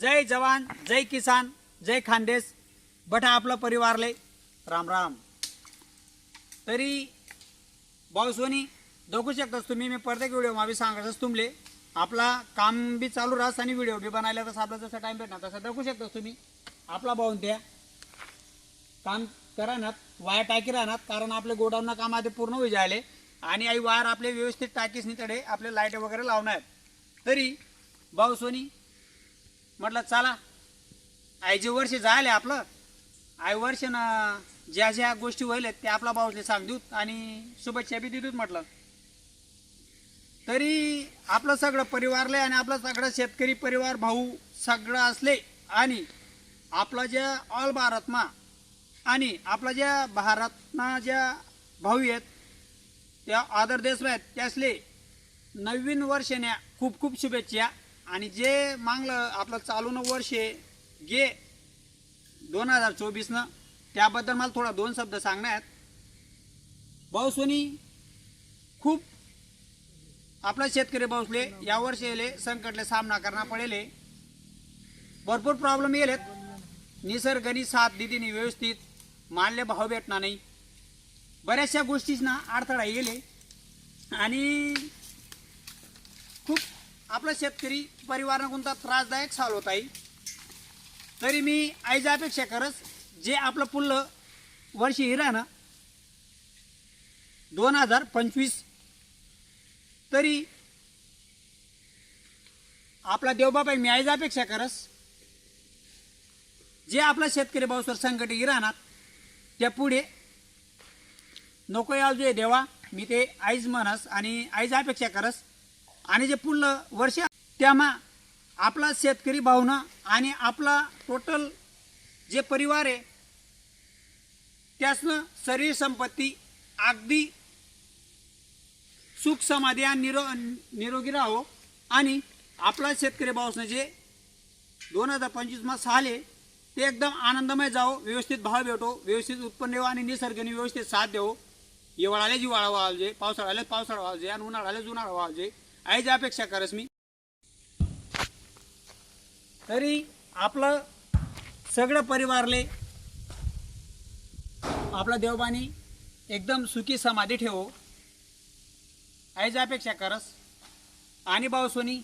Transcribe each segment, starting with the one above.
जय जवान जय किसान जय खानदेश. बठा आपलं परिवारले राम राम. तरी भाऊसोनी दोघू शकतास तुम्ही मी प्रत्येक व्हिडिओ बी सांगतच तुमले. आपला काम बी चालू राहस आणि व्हिडिओ बी बनायला तसं आपला जसा टाइम भेटणार तसा बघू शकतास तुम्ही. आपला भाऊन द्या काम करा ना वायर टाकी राहणार कारण आपले गोडाऊन काम आधी पूर्ण होई जायले. आणि आई वायर आपले व्यवस्थित टाकीस तडे आपले लाइट वगैरे लावणार. तरी भाऊ सोनी म्हटलं चला आई जे वर्ष जायले आपलं. आई वर्ष ना ज्या ज्या गोष्टी व्हायला त्या आपला भाऊले सांग देऊत आणि शुभेच्छा बी देऊत म्हटलं. तरी आपलं सगळं परिवारले आणि आपलं सगळं शेतकरी परिवार भाऊ सगळं असले आणि आपला ज्या ऑल भारतमा आणि आपला ज्या भारतना ज्या भाऊ आहेत त्या आदर देश आहेत त्यासले नवीन वर्षाने खूप खूप शुभेच्छा. आणि जे मागलं आपलं चालून वर्ष गे दोन हजार चोवीसनं त्याबद्दल मला थोडा दोन शब्द सांगण्यात भाऊ खूप आपला शेतकरी भाऊसले या वर्षीले संकटले सामना करना पडेले. भरपूर प्रॉब्लेम येलेत. निसर्गनी साथ दिदीने व्यवस्थित मानले भाव भेटणार नाही. बऱ्याचशा गोष्टींना अडथळा येले. आणि खूप आपला शेतकरी परिवारानं कोणता त्रासदायक साल होत आहे? तरी मी आईच्या अपेक्षा करस जे आपलं पुल्लं वर्षी हिरा ना दोन हजार पंचवीस तरी आपला देवबाबाई मी आईच्या अपेक्षा करस जे आपला शेतकरी भाऊसर संकट राहणार त्या पुढे नको याल जे देवा मी ते आईज म्हणस आणि आईज अपेक्षा करस आणि जे पुढलं वर्ष त्यामा आपला शेतकरी भावना आणि आपला टोटल जे परिवार आहे त्यासनं शरीर संपत्ती अगदी सुख समाधी आणि निरो निरोगी राहो. आणि आपला शेतकरी भाऊसनं जे दोन हजार पंचवीसमा साले ते एकदम आनंदमय जाओ व्यवस्थित भाव भेटो व्यवस्थित उत्पन्न येऊ आणि निसर्गाने व्यवस्थित साथ देऊ हिवाळाले हिवाळा वाळजे पावसाळ्यालाच पावसाळा व्हावजे आणि उन्हाळ्याला उन्हाळा व्हावजे आईची अपेक्षा करस मी. तरी आपलं सगळं परिवारले आपला देवबानी एकदम सुखी समाधी ठेवो. आईची अपेक्षा करस. आणि भाऊसोनी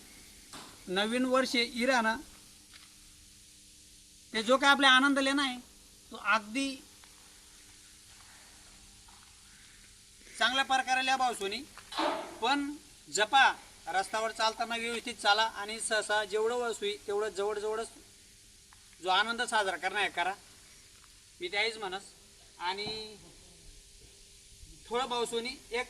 नवीन वर्ष इरानं ते जो काय आपला आनंद लेना आहे तो अगदी चांगल्या प्रकारे लिहा भावसोनी पण जपा रस्त्यावर चालताना व्यवस्थित चाला आणि सहसा जेवढं वसुई तेवढं जवळजवळच जो आनंद साजरा करणार आहे करा. मी त्याहीच म्हणस. आणि थोडं भावसोनी एक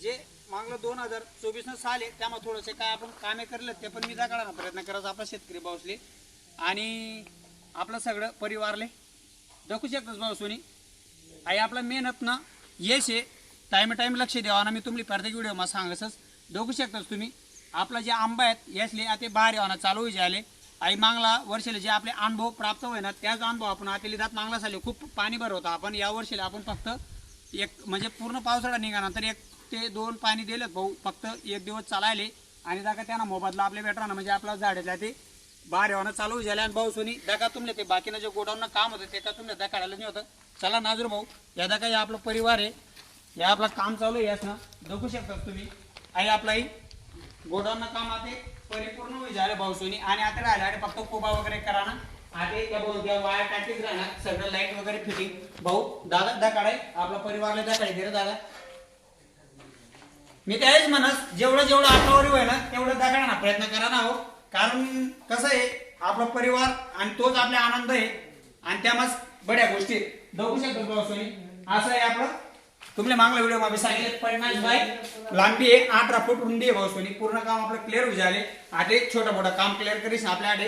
जे मागलं दोन हजार चोवीसनं साल आहे त्यामुळे थोडंसे काय आपण कामे करले ते पण मी दाखवणार प्रयत्न करत आपला शेतकरी पाऊसले आणि आपलं सगळं परिवारले. दाखवू शकतोच भाऊसोनी. आई आपला मेहनत ना यश आहे टाईम टाईम लक्ष द्यावा. ना मी तुम्ही प्रत्येक व्हिडिओ मला सांगसच बघू शकताच तुम्ही. आपला जे आंबा आहेत यासले आता बाहेर यावं चालू झाले आई मांगला वर्षाला जे आपले अनुभव प्राप्त होईना त्याच अनुभव आपण आता दात मांगला झाले खूप पाणी भर होता आपण. या वर्षीला आपण फक्त एक म्हणजे पूर्ण पावसाळा निघाला तर एक ते दोन पाणी दिलं भाऊ. फक्त एक दिवस चालायले आणि दाका त्यांना मोबदला आपल्या भेटणार म्हणजे आपला झाडेला ते बाहेर येणं चालू झाले आणि भाऊ सोनी दका तुमले ते बाकीनं जे गोडाऊन काम होतं ते का तुमल्या दाखवायला नाही होतं. चला नाजूर भाऊ या दका या आपला परिवार आहे. या आपलं काम चालू आहे यासनं. बघू शकता तुम्ही. आई आपलाही गोडाऊन काम आता परिपूर्ण होई झालं भाऊ सोनी. आणि आता राहिला. आणि फक्त कोबा वगैरे करा ना. आता त्या त्या वायर टाकीच राहणार सगळं लाइट वगैरे फिटिंग भाऊ दादा दाकाडाय आपला परिवारला दाकाडे दे रे दादा. मी त्यावेळेस म्हणस जेवढं जेवढं आठावरी होईल ना तेवढं ना प्रयत्न करा ना हो. कारण कसं आहे आपला परिवार आणि तोच आपला आनंद आहे. आणि त्यामच बड्या गोष्टी आहेत. शकतो असं आहे आपलं तुमले मागला व्हिडिओमध्ये सांगितलं पन्नास बाय लांबी आहे अठरा फूट रुंदी आहे भाऊसोनी पूर्ण काम आपलं क्लिअर होऊ झाले. आता एक छोटं मोठं काम क्लिअर करीस आपल्याकडे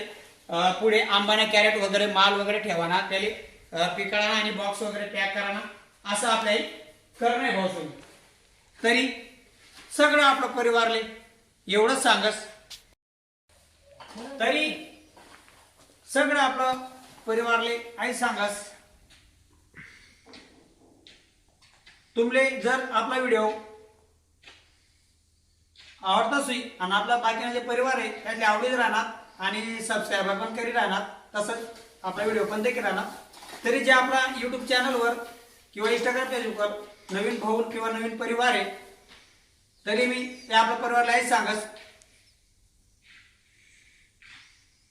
पुढे आंबाना कॅरेट वगैरे माल वगैरे ठेवाना त्याला अं, पिकाळा आणि बॉक्स वगैरे पॅक कराना. असं आपल्या करणं आहे भाऊसोनी तरी सगळं आपलं परिवारले एवढंच सांगस. तरी सगळं आपलं परिवारले आई सांगस. तुमले जर आपला व्हिडिओ आवडताच होई आणि आपला बाकीना जे परिवार आहे त्यातले आवडीच राहणार आणि सबस्क्रायबर पण करी राहणार तसंच आपला व्हिडिओ पण देखील राहणार. तरी जे आपला युट्यूब चॅनलवर किंवा इंस्टाग्राम फेसबुकवर नवीन भाऊ किंवा नवीन परिवार आहे तरी मी ते आपल्या परिवारलाही सांगस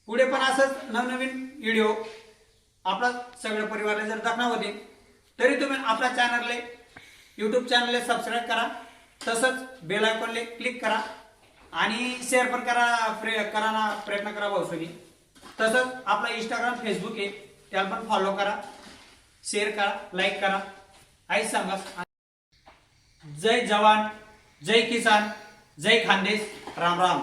पुढे पण असंच नवनवीन व्हिडिओ आपला सगळ्या परिवारला जर दाखवणार होते तरी तुम्ही आपल्या चॅनलला यूट्यूब चॅनलला सबस्क्राईब करा. तसंच बेल आयकॉनला क्लिक करा. आणि शेअर पण करा प्रे करा ना प्रयत्न करा भाऊसोनी तसंच आपला इंस्टाग्राम फेसबुक आहे. त्याला पण फॉलो करा. शेअर करा लाईक करा. आई सांगा. जय जवान जय किसान जय खानदेश. राम राम.